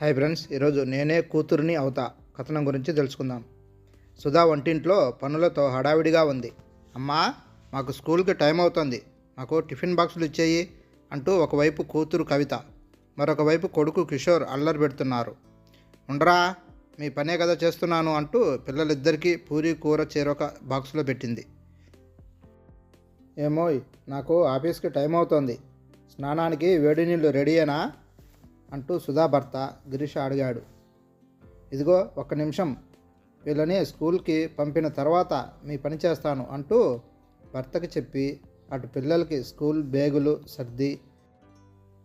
Hi friends ఈరోజు నేనే కూతురిని అవుతా. కథనం గురించి తెలుసుకుందాం. సుధా వంటింట్లో పనులతో హడావిడిగా ఉంది. అమ్మా మాకు స్కూల్కి టైం అవుతుంది. మాకు టిఫిన్ బాక్సులు ఇచ్చేయి అంటూ ఒకవైపు కూతురు కవిత మరొకవైపు కొడుకు కిషోర్ అల్లరి పెడుతున్నారు. ఉండరా మీ పనే కదా చేస్తున్నాను అంటూ పిల్లలిద్దరికీ పూరి కూర చేరొక బాక్సులో పెట్టింది. ఏమోయ్ నాకు ఆఫీస్కి టైం అవుతోంది. స్నానానికి వేడి నీళ్ళు రెడీ అయినా అంటూ సుధా భర్త గిరీష్ అడిగాడు. ఇదిగో ఒక్క నిమిషం వీళ్ళని స్కూల్కి పంపిన తర్వాత మీ పని చేస్తాను అంటూ భర్తకి చెప్పి అటు పిల్లలకి స్కూల్ బ్యాగులు సర్ది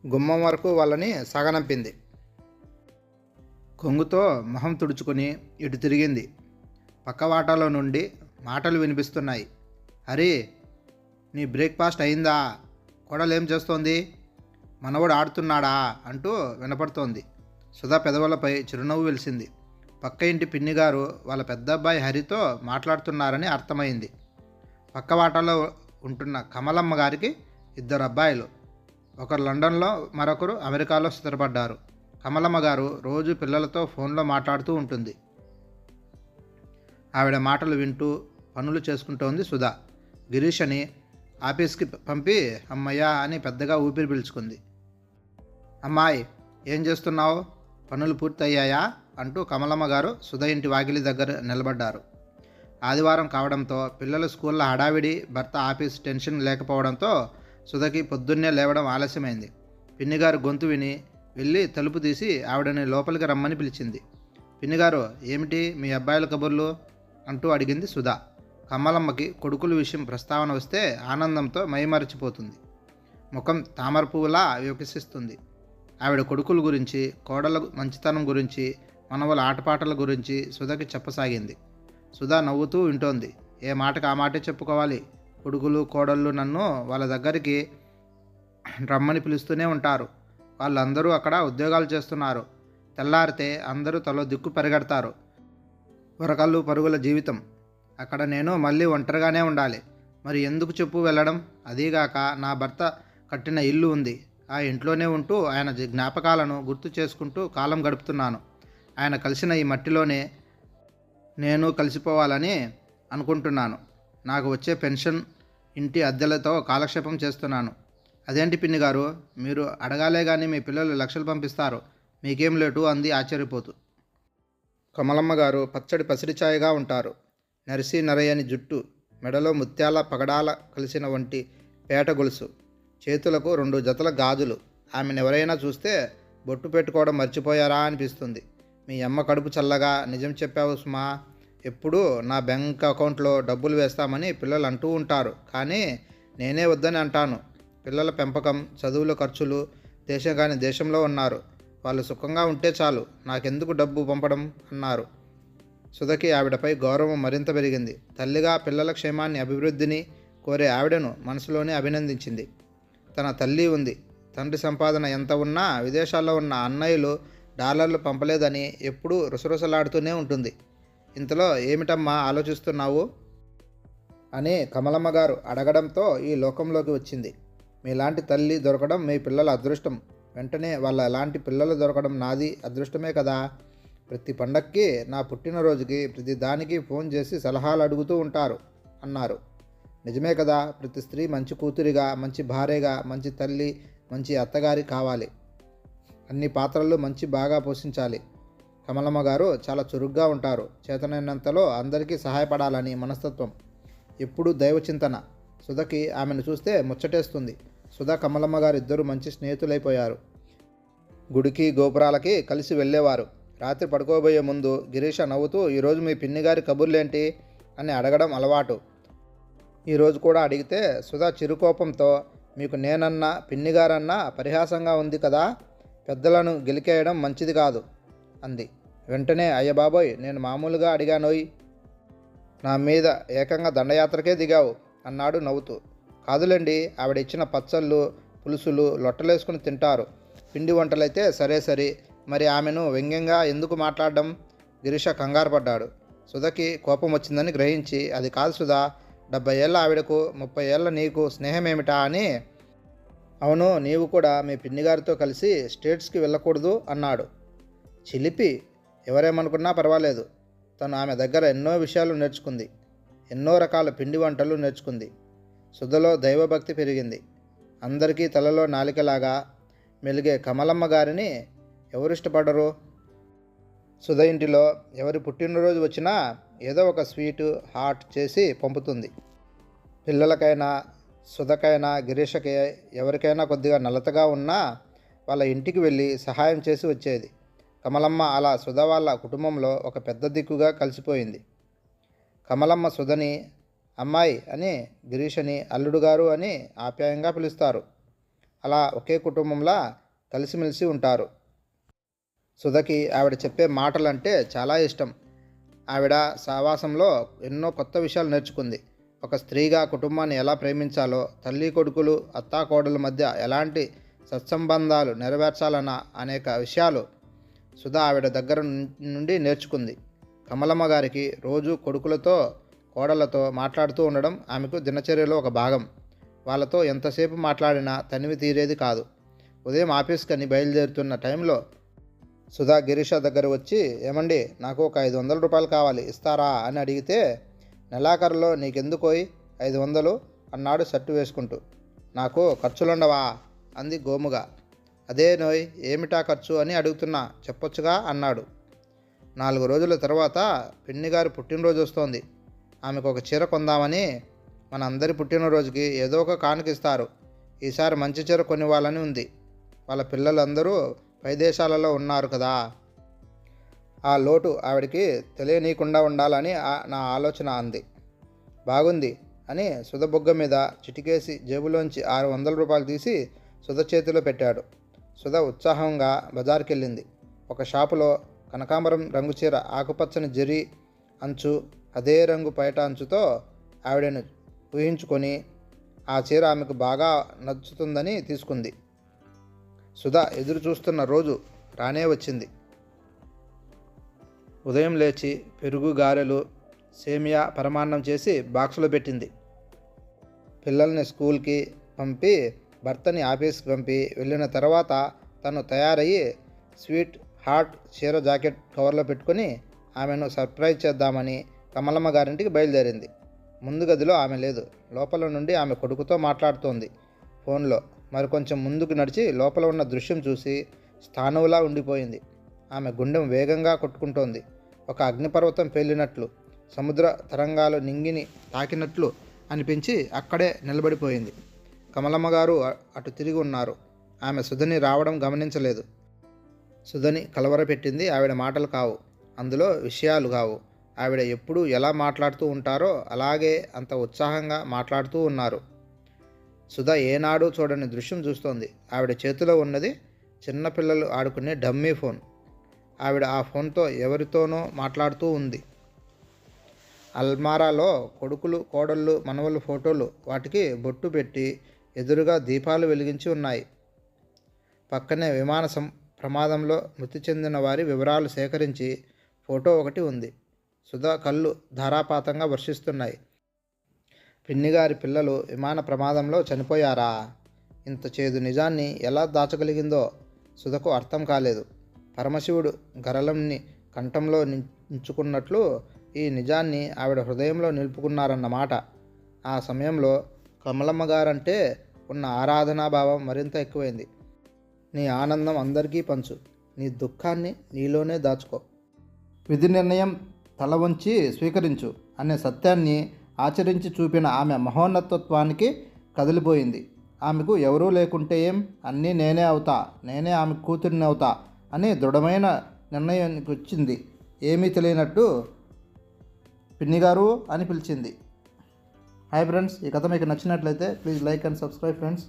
గుమ్మం వరకు వాళ్ళని సాగనంపింది. కొంగుతో మొహం తుడుచుకొని ఇటు తిరిగింది. పక్కవాటలో నుండి మాటలు వినిపిస్తున్నాయి. హరి నీ బ్రేక్ఫాస్ట్ అయిందా? కోడలేం చేస్తోంది? మనవడు ఆడుతున్నాడా అంటూ వినపడుతోంది. సుధా పెదవులపై చిరునవ్వు వెలిసింది. పక్క ఇంటి పిన్నిగారు వాళ్ళ పెద్ద అబ్బాయి హరితో మాట్లాడుతున్నారని అర్థమైంది. పక్క వాటాలో ఉంటున్న కమలమ్మ గారికి ఇద్దరు అబ్బాయిలు. ఒకరు లండన్లో మరొకరు అమెరికాలో స్థిరపడ్డారు. కమలమ్మ గారు రోజు పిల్లలతో ఫోన్లో మాట్లాడుతూ ఉంటుంది. ఆవిడ మాటలు వింటూ పనులు చేసుకుంటోంది సుధా. గిరీష్ అని ఆఫీస్కి పంపి అమ్మయ్య అని పెద్దగా ఊపిరి పీల్చుకుంది. అమ్మాయి ఏం చేస్తున్నావు? పనులు పూర్తయ్యాయా? అంటూ కమలమ్మ గారు సుధ ఇంటి వాకిలి దగ్గర నిలబడ్డారు. ఆదివారం కావడంతో పిల్లల స్కూల్లో హడావిడి భర్త ఆఫీస్ టెన్షన్ లేకపోవడంతో సుధకి పొద్దున్నే లేవడం ఆలస్యమైంది. పిన్నిగారు గొంతు విని వెళ్ళి తలుపు తీసి ఆవిడని లోపలికి రమ్మని పిలిచింది. పిన్నిగారు ఏమిటి మీ అబ్బాయిల కబుర్లు? అంటూ అడిగింది సుధా. కమ్మలమ్మకి కొడుకుల విషయం ప్రస్తావన వస్తే ఆనందంతో మైమరచిపోతుంది. ముఖం తామర పువ్వులా వికసిస్తుంది. ఆవిడ కొడుకుల గురించి కోడల మంచితనం గురించి మనవల ఆటపాటల గురించి సుధకి చెప్పసాగింది. సుధా నవ్వుతూ వింటోంది. ఏ మాటకు ఆ మాటే చెప్పుకోవాలి? కొడుకులు కోడళ్ళు నన్ను వాళ్ళ దగ్గరికి రమ్మని పిలుస్తూనే ఉంటారు. వాళ్ళందరూ అక్కడ ఉద్యోగాలు చేస్తున్నారు. తెల్లారితే అందరూ తలో దిక్కు పరిగెడతారు. వరకళ్ళు పరుగుల జీవితం. అక్కడ నేను మళ్ళీ ఒంటరిగానే ఉండాలి. మరి ఎందుకు చెప్పు వెళ్ళడం? అదీగాక నా భర్త కట్టిన ఇల్లు ఉంది. ఆ ఇంట్లోనే ఉంటూ ఆయన జ్ఞాపకాలను గుర్తు చేసుకుంటూ కాలం గడుపుతున్నాను. ఆయన కలిసిన ఈ మట్టిలోనే నేను కలిసిపోవాలని అనుకుంటున్నాను. నాకు వచ్చే పెన్షన్ ఇంటి అద్దెలతో కాలక్షేపం చేస్తున్నాను. అదేంటి పిన్ని గారు? మీరు అడగాలే కానీ మీ పిల్లలు లక్షలు పంపిస్తారు. మీకేం లేటు అంది ఆశ్చర్యపోతూ. కమలమ్మ గారు పచ్చడి పసిరిచాయగా ఉంటారు. నరసి నరయని జుట్టు మెడలో ముత్యాల పగడాల కలిసిన వంటి పేట గొలుసు. చేతులకు రెండు జతల గాజులు. ఆమెను ఎవరైనా చూస్తే బొట్టు పెట్టుకోవడం మర్చిపోయారా అనిపిస్తుంది. మీ అమ్మ కడుపు చల్లగా నిజం చెప్పావు సుమా ఎప్పుడూ నా బ్యాంక్ అకౌంట్లో డబ్బులు వేస్తామని పిల్లలు అంటూ ఉంటారు. కానీ నేనే వద్దని అంటాను. పిల్లల పెంపకం చదువుల ఖర్చులు దేశం కాని దేశంలో ఉన్నారు. వాళ్ళు సుఖంగా ఉంటే చాలు. నాకెందుకు డబ్బు పంపడం? అన్నారు. సుధకి ఆవిడపై గౌరవం మరింత పెరిగింది. తల్లిగా పిల్లల క్షేమాన్ని అభివృద్ధిని కోరే ఆవిడను మనసులోనే అభినందించింది. తన తల్లి ఉంది. తండ్రి సంపాదన ఎంత ఉన్నా విదేశాల్లో ఉన్న అన్నయ్యలు డాలర్లు పంపలేదని ఎప్పుడూ రుసరుసలాడుతూనే ఉంటుంది. ఇంతలో ఏమిటమ్మా ఆలోచిస్తున్నావు? అని కమలమ్మ గారు అడగడంతో ఈ లోకంలోకి వచ్చింది. మీలాంటి తల్లి దొరకడం మీ పిల్లల అదృష్టం. వెంటనే వాళ్ళ లాంటి పిల్లలు దొరకడం నాది అదృష్టమే కదా. ప్రతి పండక్కి నా పుట్టినరోజుకి ప్రతి దానికి ఫోన్ చేసి సలహాలు అడుగుతూ ఉంటారు అన్నారు. నిజమే కదా ప్రతి స్త్రీ మంచి కూతురిగా మంచి భార్యగా మంచి తల్లి మంచి అత్తగారి కావాలి. అన్ని పాత్రలు మంచి బాగా పోషించాలి. కమలమ్మ గారు చాలా చురుగ్గా ఉంటారు. చేతనైనంతలో అందరికీ సహాయపడాలని మనస్తత్వం. ఎప్పుడూ దైవ చింతన. సుధకి ఆమెను చూస్తే ముచ్చటేస్తుంది. సుధా కమలమ్మ గారు ఇద్దరు మంచి స్నేహితులైపోయారు. గుడికి గోపురాలకి కలిసి వెళ్ళేవారు. రాత్రి పడుకోబోయే ముందు గిరీష నవ్వుతూ ఈరోజు మీ పిన్ని గారి కబుర్లేంటి? అని అడగడం అలవాటు. ఈరోజు కూడా అడిగితే సుధా చిరుకోపంతో మీకు నేనన్నా పిన్నిగారన్నా పరిహాసంగా ఉంది కదా? పెద్దలను గెలికేయడం మంచిది కాదు అంది. వెంటనే అయ్య బాబోయ్ నేను మామూలుగా అడిగానోయ్. నా మీద ఏకంగా దండయాత్రకే దిగావు అన్నాడు నవ్వుతూ. కాదులేండి ఆవిడ ఇచ్చిన పచ్చళ్ళు పులుసులు లొట్టలేసుకుని తింటారు. పిండి వంటలైతే సరే సరే మరి ఆమెను వ్యంగ్యంగా ఎందుకు మాట్లాడడం? గిరీష కంగారు పడ్డాడు. సుధకి కోపం వచ్చిందని గ్రహించి అది కాదు సుధా డెబ్బై ఏళ్ళ ఆవిడకు ముప్పై ఏళ్ళ నీకు స్నేహమేమిటా అని? అవును నీవు కూడా మీ పిన్నిగారితో కలిసి స్టేట్స్కి వెళ్ళకూడదు అన్నాడు. చిలిపి ఎవరేమనుకున్నా పర్వాలేదు. తను ఆమె దగ్గర ఎన్నో విషయాలు నేర్చుకుంది. ఎన్నో రకాల పిండి వంటలు నేర్చుకుంది. సుధలో దైవభక్తి పెరిగింది. అందరికీ తలలో నాలికలాగా మెలిగే కమలమ్మ గారిని ఎవరు ఇష్టపడరు సుధ ఇంటిలో ఎవరి పుట్టినరోజు వచ్చినా ఏదో ఒక స్వీటు హాట్ చేసి పంపుతుంది. పిల్లలకైనా సుధకైనా గిరీషకి ఎవరికైనా కొద్దిగా నలతగా ఉన్నా వాళ్ళ ఇంటికి వెళ్ళి సహాయం చేసి వచ్చేది. కమలమ్మ అలా సుధ వాళ్ళ కుటుంబంలో ఒక పెద్ద దిక్కుగా కలిసిపోయింది. కమలమ్మ సుధని అమ్మాయి అని గిరీషని అల్లుడు గారు అని ఆప్యాయంగా పిలుస్తారు. అలా ఒకే కుటుంబంలా కలిసిమెలిసి ఉంటారు. సుధకి ఆవిడ చెప్పే మాటలంటే చాలా ఇష్టం. ఆవిడ సావాసంలో ఎన్నో కొత్త విషయాలు నేర్చుకుంది. ఒక స్త్రీగా కుటుంబాన్ని ఎలా ప్రేమించాలో తల్లి కొడుకులు అత్తాకోడల మధ్య ఎలాంటి సత్సంబంధాలు నెరవేర్చాలన్న అనేక విషయాలు సుధా ఆవిడ దగ్గర నుండి నేర్చుకుంది. కమలమ్మ గారికి రోజు కొడుకులతో కోడలతో మాట్లాడుతూ ఉండడం ఆమెకు దినచర్యలో ఒక భాగం. వాళ్ళతో ఎంతసేపు మాట్లాడినా తనివి తీరేది కాదు. ఉదయం ఆఫీస్కని బయలుదేరుతున్న టైంలో సుధా గిరీష దగ్గర వచ్చి ఏమండి నాకు ఒక ఐదు వందల రూపాయలు కావాలి ఇస్తారా? అని అడిగితే నెలాఖరులో నీకెందుకోయి? ఐదు వందలు? అన్నాడు షర్టు వేసుకుంటూ. నాకు ఖర్చులుండవా? అంది గోముగా. అదే నోయ్ ఏమిటా ఖర్చు? అని అడుగుతున్నా. చెప్పొచ్చుగా? అన్నాడు. నాలుగు రోజుల తర్వాత పిన్నిగారి పుట్టినరోజు వస్తోంది. ఆమెకు ఒక చీర కొందామని మన అందరి పుట్టినరోజుకి ఏదో ఒక కానుకిస్తారు ఈసారి మంచి చీర కొనివ్వాలని ఉంది. వాళ్ళ పిల్లలందరూ పై దేశాలలో ఉన్నారు కదా. ఆ లోటు ఆవిడికి తెలియనీయకుండా ఉండాలని నా ఆలోచన అంది. బాగుంది అని సుధ బుగ్గ మీద చిటికేసి జేబులోంచి ఆరు వందల రూపాయలు తీసి సుధ చేతిలో పెట్టాడు. సుధ ఉత్సాహంగా బజార్కెళ్ళింది. ఒక షాపులో కనకాంబరం రంగు చీర ఆకుపచ్చని జరి అంచు అదే రంగు పైట అంచుతో ఆవిడను ఊహించుకొని ఆ చీర ఆమెకు బాగా నచ్చుతుందని తీసుకుంది. సుధా ఎదురు చూస్తున్న రోజు రానే వచ్చింది. ఉదయం లేచి పెరుగు గారెలు సేమియా పరమాన్నం చేసి బాక్సులో పెట్టింది. పిల్లల్ని స్కూల్కి పంపి భర్తని ఆఫీస్కి పంపి వెళ్ళిన తర్వాత తను తయారయ్యి స్వీట్ హాట్ చీర జాకెట్ కవర్లో పెట్టుకొని ఆమెను సర్ప్రైజ్ చేద్దామని కమలమ్మ గారింటికి బయలుదేరింది. ముందు గదిలో ఆమె లేదు. లోపల నుండి ఆమె కొడుకుతో మాట్లాడుతోంది ఫోన్లో. మరికొంచెం ముందుకు నడిచి లోపల ఉన్న దృశ్యం చూసి స్థానువులా ఉండిపోయింది. ఆమె గుండెం వేగంగా కొట్టుకుంటోంది. ఒక అగ్నిపర్వతం పేలినట్లు సముద్ర తరంగాలు నింగిని తాకినట్లు అనిపించి అక్కడే నిలబడిపోయింది. కమలమ్మ గారు అటు తిరిగి ఉన్నారు. ఆమె సుధని రావడం గమనించలేదు. సుధని కలవరపెట్టింది ఆవిడ మాటలు కావు. అందులో విషయాలు కావు. ఆవిడ ఎప్పుడు ఎలా మాట్లాడుతూ ఉంటారో అలాగే అంత ఉత్సాహంగా మాట్లాడుతూ ఉన్నారు. సుధా ఏనాడు చూడని దృశ్యం చూస్తోంది. ఆవిడ చేతిలో ఉన్నది చిన్నపిల్లలు ఆడుకునే డమ్మీ ఫోన్. ఆవిడ ఆ ఫోన్తో ఎవరితోనో మాట్లాడుతూ ఉంది. అల్మారాలో కొడుకులు కోడళ్ళు మనవల ఫోటోలు వాటికి బొట్టు పెట్టి ఎదురుగా దీపాలు వెలిగించి ఉన్నాయి. పక్కనే విమాన సం ప్రమాదంలో మృతి చెందిన వారి వివరాలు సేకరించి ఫోటో ఒకటి ఉంది. సుధా కళ్ళు ధారాపాతంగా వర్షిస్తున్నాయి. పిన్నిగారి పిల్లలు విమాన ప్రమాదంలో చనిపోయారా? ఇంత చేదు నిజాన్ని ఎలా దాచగలిగిందో సుధకు అర్థం కాలేదు. పరమశివుడు గరలంని కంఠంలో నించుకున్నట్లు ఈ నిజాన్ని ఆవిడ హృదయంలో నిలుపుకున్నారన్నమాట. ఆ సమయంలో కమలమ్మ గారంటే ఉన్న ఆరాధనాభావం మరింత ఎక్కువైంది. నీ ఆనందం అందరికీ పంచు. నీ దుఃఖాన్ని నీలోనే దాచుకో. విధి నిర్ణయం తల వంచి స్వీకరించు అనే సత్యాన్ని ఆచరించి చూపిన ఆమె మహోన్నతత్వానికి కదిలిపోయింది. ఆమెకు ఎవరూ లేకుంటే ఏం? అన్నీ నేనే అవుతా నేనే ఆమె కూతురిని అవుతా అని దృఢమైన నిర్ణయానికి వచ్చింది ఏమీ తెలియనట్టు పిన్నిగారు అని పిలిచింది. హాయ్ ఫ్రెండ్స్ ఈ కథ మీకు నచ్చినట్లయితే please like and subscribe friends.